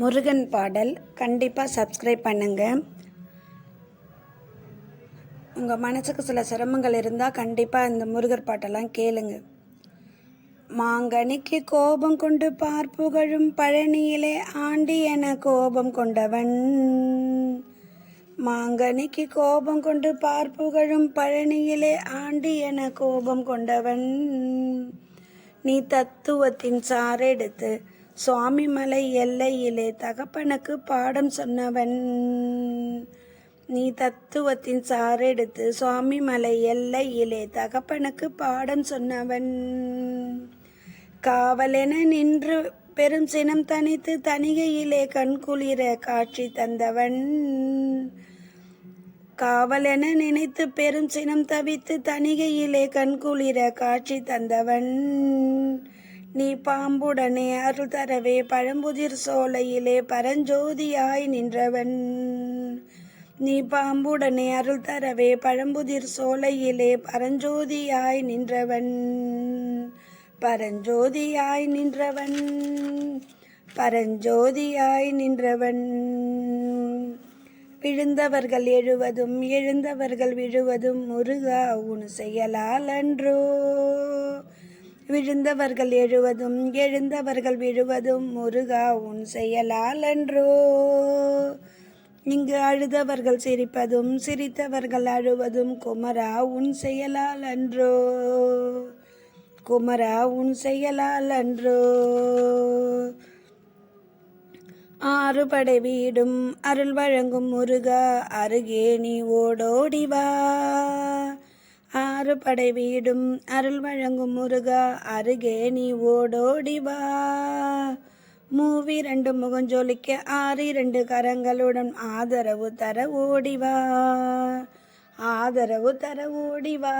முருகன் பாடல். கண்டிப்பாக சப்ஸ்கிரைப் பண்ணுங்கள் உங்கள் மனசுக்கு சில சிரமங்கள் இருந்தால் கண்டிப்பாக இந்த முருகர் பாட்டெல்லாம் கேளுங்க. மாங்கனிக்கு கோபம் கொண்டு பார்ப்புகழும் பழனியிலே ஆண்டி என கோபம் கொண்டவன். மாங்கனிக்கு கோபம் கொண்டு பார்ப்புகழும் பழனியிலே ஆண்டி என கோபம் கொண்டவன். நீ தத்துவத்தின் சாரெடுத்து சுவாமிமலை எல்லையிலே தகப்பனுக்கு பாடம் சொன்னவன். நீ தத்துவத்தின் சாரெடுத்து சுவாமிமலை எல்லையிலே தகப்பனுக்கு பாடம் சொன்னவன். காவலென நின்று பெரும் சினம் தனித்து தனிகையிலே கண்குளிர காட்சி தந்தவன். காவலென நினைத்து பெரும் சினம் தவித்து தனிகையிலே கண்குளிர காட்சி தந்தவன். நீ பாம்புடனே அருள் தரவே பழம்புதிர் சோலையிலே பரஞ்சோதியாய் நின்றவன். நீ பாம்புடனே அருள் தரவே பழம்புதிர் சோலையிலே பரஞ்சோதியாய் நின்றவன். பரஞ்சோதியாய் நின்றவன். பரஞ்சோதியாய் நின்றவன். விழுந்தவர்கள் எழுவதும் எழுந்தவர்கள் விழுவதும் முருகா உன் செயலால் அன்றோ. விழுந்தவர்கள் எழுவதும் எழுந்தவர்கள் விழுவதும் முருகா உன் செயலால் அன்றோ. இங்கு அழுதவர்கள் சிரிப்பதும் சிரித்தவர்கள் அழுவதும் குமரா உன் செயலால் அன்றோ. குமரா உன் செயலால் அன்றோ. ஆறுபடை வீடும் அருள் வழங்கும் முருகா அருகே நீ ஓடோடி வா வீடும் அருள் வழங்கும் முருகா அருகே நீ ஓடோடி வா. மூவி ரெண்டு முகஞ்சொலிக்க ஆறு இரண்டு கரங்களுடன் ஆதரவு தர ஓடிவா ஆதரவு தர ஓடிவா